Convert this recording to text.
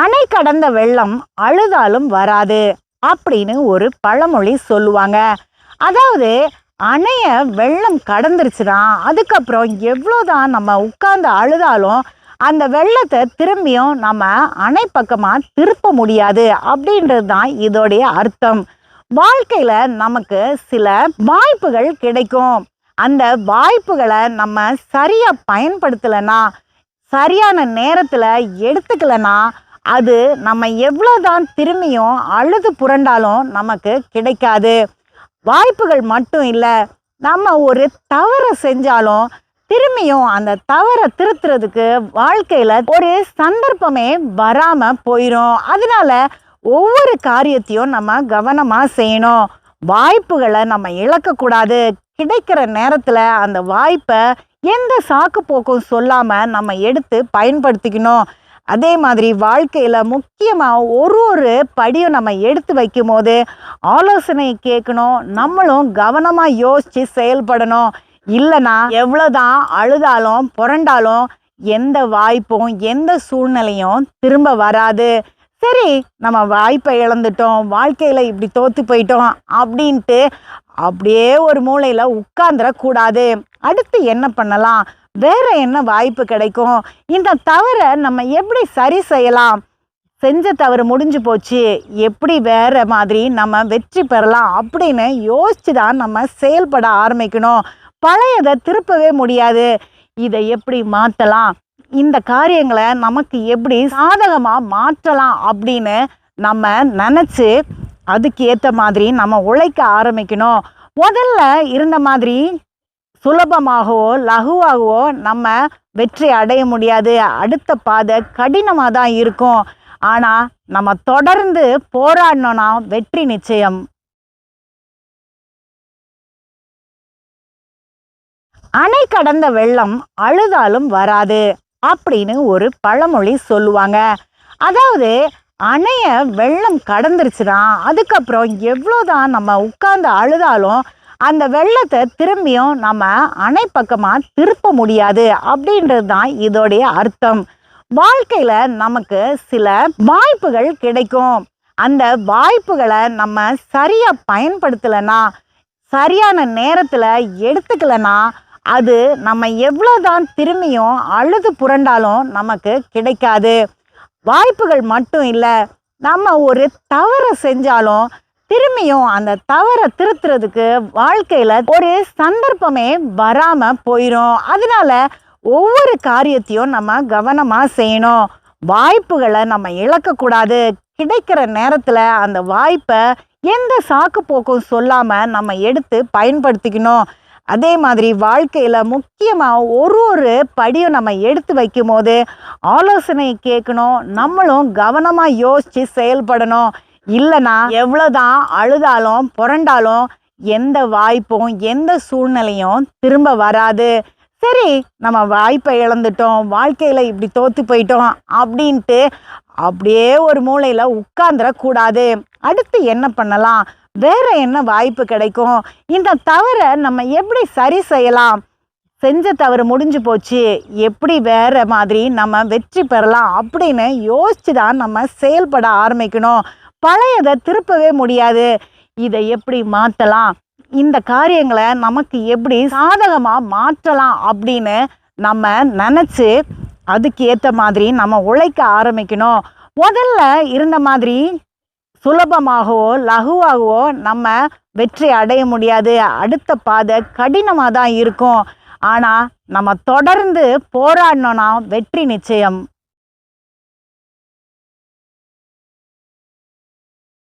அணை கடந்த வெள்ளம் அழுதாலும் வராது அப்படின்னு ஒரு பழமொழி சொல்லுவாங்க. அதாவது அணைய வெள்ளம் கடந்துருச்சுன்னா அதுக்கப்புறம் எவ்வளோதான் நம்ம உட்கார்ந்து அழுதாலும் அந்த வெள்ளத்தை திரும்பியும் நம்ம அணை பக்கமாக திருப்ப முடியாது அப்படின்றது தான் இதோடைய அர்த்தம். வாழ்க்கையில் நமக்கு சில வாய்ப்புகள் கிடைக்கும். அந்த வாய்ப்புகளை நம்ம சரியாக பயன்படுத்தலைன்னா சரியான நேரத்தில் எடுத்துக்கலைன்னா அது நம்ம எவ்வளோதான் திரும்பியும் அழுது புரண்டாலும் நமக்கு கிடைக்காது. வாய்ப்புகள் மட்டும் இல்லை நம்ம ஒரு தவறை செஞ்சாலும் திரும்பியும் அந்த தவறை திருத்துறதுக்கு வாழ்க்கையில் ஒரு சந்தர்ப்பமே வராமல் போயிடும் அதனால ஒவ்வொரு காரியத்தையும் நம்ம கவனமாக செய்யணும். வாய்ப்புகளை நம்ம இழக்கக்கூடாது. கிடைக்கிற நேரத்தில் அந்த வாய்ப்பை எந்த சாக்கு போக்கும் சொல்லாமல் நம்ம எடுத்து பயன்படுத்திக்கணும். அதே மாதிரி வாழ்க்கையில் முக்கியமாக ஒரு ஒரு படியும் நம்ம எடுத்து வைக்கும் போது ஆலோசனை கேட்கணும் நம்மளும் கவனமாக யோசித்து செயல்படணும். இல்லைனா எவ்வளோதான் அழுதாலும் புரண்டாலும் எந்த வாய்ப்பும் எந்த சூழ்நிலையும் திரும்ப வராது. சரி நம்ம வாய்ப்பை இழந்துட்டோம் வாழ்க்கையில் இப்படி தோற்று போயிட்டோம் அப்படின்ட்டு அப்படியே ஒரு மூலையில் உட்காந்துடக்கூடாது அடுத்து என்ன பண்ணலாம்? வேற என்ன வாய்ப்பு கிடைக்கும்? இந்த தவறை நம்ம எப்படி சரி செய்யலாம்? செஞ்ச தவறு முடிஞ்சு போச்சு. எப்படி வேற மாதிரி நம்ம வெற்றி பெறலாம் அப்படின்னு யோசிச்சு தான் நம்ம செயல்பட ஆரம்பிக்கணும். பழையதை திருப்பவே முடியாது. இதை எப்படி மாற்றலாம் இந்த காரியங்களை நமக்கு எப்படி சாதகமாக மாற்றலாம் அப்படின்னு நம்ம நினச்சி அதுக்கு ஏற்ற மாதிரி நம்ம உழைக்க ஆரம்பிக்கணும். முதல்ல இருந்த மாதிரி சுலபமாகவோ லகுவாகவோ நம்ம வெற்றி அடைய முடியாது. அடுத்த பாதை கடினமாக தான் இருக்கும். ஆனால் நம்ம தொடர்ந்து போராடினோன்னா வெற்றி நிச்சயம். அணை கடந்த வெள்ளம் அழுதாலும் வராது அப்படின்னு ஒரு பழமொழி சொல்லுவாங்க. அதாவது அணைய வெள்ளம் கடந்துருச்சுன்னா அதுக்கப்புறம் எவ்வளோதான் நம்ம உட்கார்ந்து அழுதாலும் அந்த வெள்ளத்தை திரும்பியும் நம்ம அணை பக்கமாக திருப்ப முடியாது அப்படின்றது தான் இதோடைய அர்த்தம். வாழ்க்கையில் நமக்கு சில வாய்ப்புகள் கிடைக்கும். அந்த வாய்ப்புகளை நம்ம சரியாக பயன்படுத்தலைன்னா சரியான நேரத்தில் எடுத்துக்கலைன்னா அது நம்ம எவ்வளோதான் திரும்பியும் அழுது புரண்டாலும் நமக்கு கிடைக்காது. வாய்ப்புகள் மட்டும் இல்லை நம்ம ஒரு தவறை செஞ்சாலும் திரும்பியும் அந்த தவறை திருத்துறதுக்கு வாழ்க்கையில் ஒரு சந்தர்ப்பமே வராமல் போயிடும் அதனால ஒவ்வொரு காரியத்தையும் நம்ம கவனமாக செய்யணும். வாய்ப்புகளை நம்ம இழக்கக்கூடாது. கிடைக்கிற நேரத்தில் அந்த வாய்ப்பை எந்த சாக்கு போக்கும் சொல்லாமல் நம்ம எடுத்து பயன்படுத்திக்கணும். அதே மாதிரி வாழ்க்கையில் முக்கியமாக ஒரு ஒரு படியும் நம்ம எடுத்து வைக்கும் போது ஆலோசனை கேட்கணும். நம்மளும் கவனமாக யோசித்து செயல்படணும். இல்லைனா எவ்வளோதான் அழுதாலும் புரண்டாலும் எந்த வாய்ப்பும் எந்த சூழ்நிலையும் திரும்ப வராது. சரி நம்ம வாய்ப்பை இழந்துட்டோம் வாழ்க்கையில் இப்படி தோற்று போயிட்டோம் அப்படின்ட்டு அப்படியே ஒரு மூலையில் உட்காந்துடக்கூடாது அடுத்து என்ன பண்ணலாம்? வேற என்ன வாய்ப்பு கிடைக்கும்? இந்த தவறை நம்ம எப்படி சரி செய்யலாம்? செஞ்ச தவறு முடிஞ்சு போச்சு. எப்படி வேற மாதிரி நம்ம வெற்றி பெறலாம் அப்படின்னு யோசிச்சு தான் நம்ம செயல்பட ஆரம்பிக்கணும். பழையதை திருப்பவே முடியாது. இதை எப்படி மாற்றலாம்? இந்த காரியங்களை நமக்கு எப்படி சாதகமாக மாற்றலாம் அப்படின்னு நம்ம நினச்சி அதுக்கு ஏற்ற மாதிரி நம்ம உழைக்க ஆரம்பிக்கணும். முதல்ல இருந்த மாதிரி சுலபமாகவோ லகுவாகவோ நம்ம வெற்றி அடைய முடியாது. அடுத்த பாதை கடினமாக தான் இருக்கும். ஆனால் நம்ம தொடர்ந்து போராடினோன்னா வெற்றி நிச்சயம்.